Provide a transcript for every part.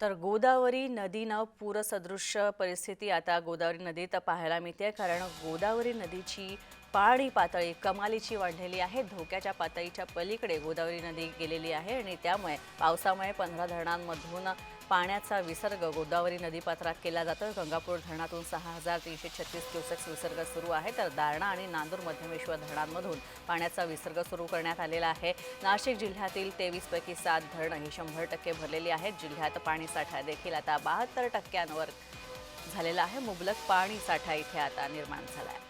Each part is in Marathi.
तर गोदावरी नदीनं पूरसदृश्य परिस्थिती आता गोदावरी नदीत पाहायला मिळते कारण गोदावरी नदीची पाणी पातळी कमालीची वाढलेली आहे. धोक्याच्या पातळीच्या पलीकडे गोदावरी नदी गेलेली आहे आणि त्यामुळे पावसामुळे पंधरा धरणांमधून पाण्याचा विसर्ग गोदावरी नदीपात्रात केला जातो. गंगापूर धरणातून सहा हजार तीनशे छत्तीस क्युसेक्स विसर्ग सुरू आहे. तर दारणा आणि नांदूर मध्यमेश्वर धरणांमधून पाण्याचा विसर्ग सुरू करण्यात आलेला आहे. नाशिक जिल्ह्यातील तेवीसपैकी सात धरणं ही शंभर टक्के भरलेली आहेत. जिल्ह्यात पाणी साठा देखील आता बहात्तर टक्क्यांवर झालेला आहे. मुबलक पाणी साठा इथे आता निर्माण झाला आहे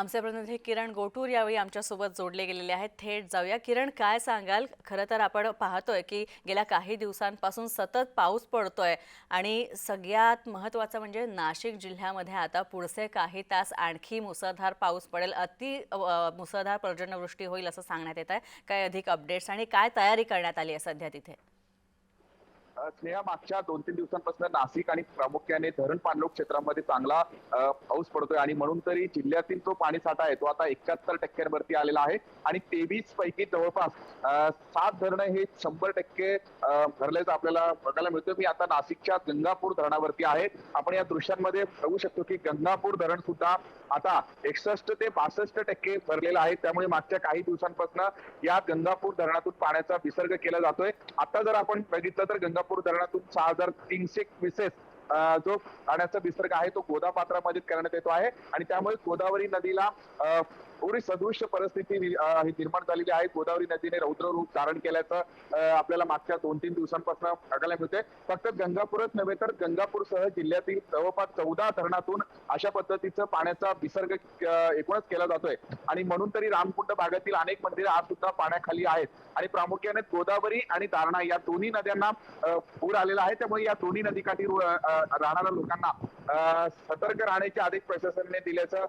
आमचे प्रतिनिधी किरण गोटूर यावेळी आमच्यासोबत जोडले गेलेले आहेत. थेट जाऊया. किरण काय सांगाल? खरं तर आपण पाहतोय की गेल्या काही दिवसांपासून सतत पाऊस पडतोय आणि सगळ्यात महत्त्वाचं म्हणजे नाशिक जिल्ह्यामध्ये आता पुढचे काही तास आणखी मुसळधार पाऊस पडेल. अति मुसळधार पर्जन्यवृष्टी होईल असं सांगण्यात येत आहे. काय अधिक अपडेट्स आणि काय तयारी करण्यात आली आहे सध्या तिथे? स्नेहा मागच्या दोन तीन दिवसांपासून नाशिक आणि प्रामुख्याने धरण पाणलोट क्षेत्रामध्ये चांगला पाऊस पडतोय आणि म्हणून तरी जिल्ह्यातील जो पाणी साठा आहे तो आता एकाहत्तर टक्क्यांवरती आलेला आहे आणि तेवीस पैकी जवळपास सात धरणं हे शंभर टक्के भरल्याचं आपल्याला बघायला मिळतं मी आता नाशिकच्या गंगापूर धरणावरती आहे. आपण या दृश्यांमध्ये बघू शकतो की गंगापूर धरण सुद्धा आता एकसष्ट ते बासष्ट टक्के भरलेलं आहे. त्यामुळे मागच्या काही दिवसांपासून या गंगापूर धरणातून पाण्याचा विसर्ग केला जातोय. आता जर आपण बघितलं तर गंगापूर धरणातून सहा हजार तीनशे क्युसेस जो पाण्याचा विसर्ग आहे तो गोदा पात्रामध्ये करण्यात येतो आहे. आणि त्यामुळे गोदावरी नदीला पूर्वी थोडी सदृश्य परिस्थिती निर्माण झालेली आहे. गोदावरी नदीने रौद्र रूप धारण केल्याचं आपल्याला मागच्या दोन तीन दिवसांपासून बघायला मिळते फक्त गंगापूरच नव्हे तर गंगापूरसह जिल्ह्यातील जवळपास चौदा धरणातून अशा पद्धतीचं पाण्याचा विसर्ग एकूणच केला जातोय. आणि म्हणून तरी रामकुंड भागातील अनेक मंदिरे आज सुद्धा पाण्याखाली आहेत. आणि प्रामुख्याने गोदावरी आणि दारणा या दोन्ही नद्यांना पूर आलेला आहे. त्यामुळे या दोन्ही नदीकाठी राहणाऱ्या लोकांना सतर्क राहण्याचे आदेश प्रशासनाने दिल्याचं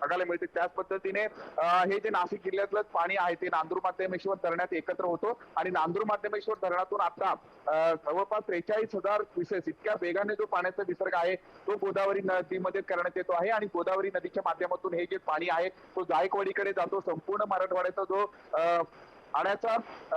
बघायला मिळते. त्याच पद्धतीने हे जे नाशिक जिल्ह्यातलंच पाणी आहे ते नांदूर माध्यमेश्वर धरणात एकत्र होतो. आणि नांदूर माध्यमेश्वर धरणातून आता जवळपास त्रेचाळीस हजार क्युसेस इतक्या वेगाने जो पाण्याचा विसर्ग आहे तो गोदावरी नदीमध्ये करण्यात येतो आहे. आणि गोदावरी नदीच्या माध्यमातून हे जे पाणी आहे तो जायकवाडीकडे जातो. संपूर्ण मराठवाड्याचा जो आण्याचा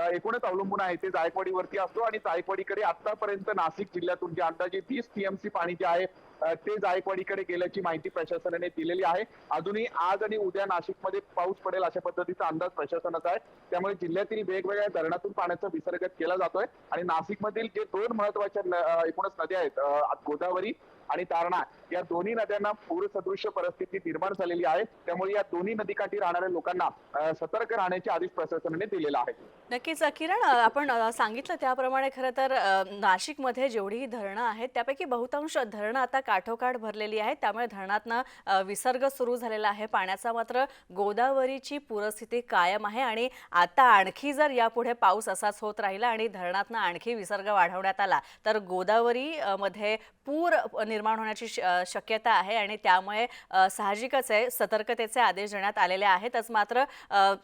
एकूणच अवलंबून आहे. ते जायकवाडीवरती असतो आणि जायकवाडीकडे आतापर्यंत नाशिक जिल्ह्यातून जे अंदाजे तीस टीएमसी पाणी जे आहे ते जायकवाडीकडे गेल्याची माहिती प्रशासनाने दिलेली आहे. अजूनही आज आणि उद्या नाशिकमध्ये पाऊस पडेल अशा पद्धतीचा अंदाज प्रशासनाचा आहे. त्यामुळे जिल्ह्यातील वेगवेगळ्या धरणातून पाण्याचा विसर्ग केला जातोय आणि नाशिकमधील जे दोन महत्त्वाच्या एकूणच नद्या आहेत गोदावरी आणि तारणा या दोन्ही नद्यांना पूरसदृश्य परिस्थिती निर्माण झालेली आहे. त्यामुळे या दोन्ही नदीकाठी राहणाऱ्या लोकांना सतर्क राहण्याचे आदेश प्रशासनाने दिलेला आहे. नक्कीच किरण आपण सांगितलं त्याप्रमाणे खरं तर नाशिकमध्ये जेवढी धरणं आहेत त्यापैकी बहुतांश धरणं आता काठोकाठ भरलेली आहेत. त्यामुळे धरणातनं विसर्ग सुरू झालेला आहे. पाण्याचा मात्र गोदावरीची पूरस्थिती कायम आहे आणि आता आणखी जर यापुढे पाऊस असाच होत राहिला आणि धरणातनं आणखी विसर्ग वाढवण्यात आला तर गोदावरीमध्ये पूर निर्माण होण्याची श- शक्यता आहे आणि त्यामुळे साहजिकच आहे सतर्कतेचे आदेश देण्यात आलेले आहेतच. मात्र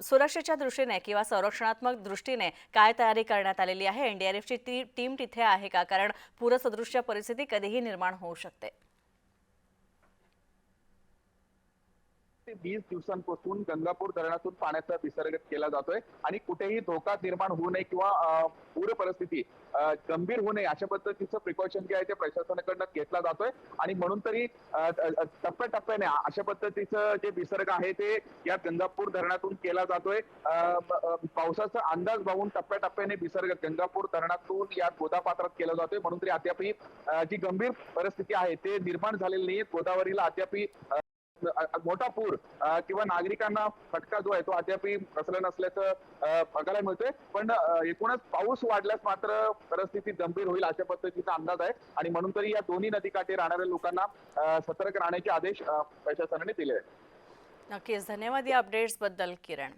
सुरक्षेच्या दृष्टीने किंवा संरक्षणात्मक दृष्टीने काय तयारी करण्यात आलेली आहे? एनडीआरएफची ती टीम तिथे आहे का? कारण पूरसदृश्य परिस्थिती कधीही निर्माण होऊ शकते. ते वीस दिवसांपासून गंगापूर धरणातून पाण्याचा विसर्ग केला जातोय आणि कुठेही धोका निर्माण होऊ नये किंवा पूर परिस्थिती गंभीर होऊ नये अशा पद्धतीचं प्रिकॉशन जे आहे ते प्रशासनाकडनं घेतला जातोय. आणि म्हणून तरी टप्प्याटप्प्याने अशा पद्धतीचं जे विसर्ग आहे ते या गंगापूर धरणातून केला जातोय. पावसाचा अंदाज पाहून टप्प्याटप्प्याने विसर्ग गंगापूर धरणातून या गोदापात्रात केला जातोय. म्हणून तरी अद्यापही जी गंभीर परिस्थिती आहे ते निर्माण झालेली नाही गोदावरीला अद्यापही मोठा पूर किंवा नागरिकांना फटका जो आहे तो अद्याप बसला नसल्याचं बघायला मिळतोय. पण एकूणच पाऊस वाढल्यास मात्र परिस्थिती गंभीर होईल अशा पद्धतीचा अंदाज आहे. आणि म्हणून तरी या दोन्ही नदीकाठी राहणाऱ्या लोकांना सतर्क राहण्याचे आदेश प्रशासनाने दिले आहेत. नक्कीच. धन्यवाद या अपडेट्सबद्दल किरण.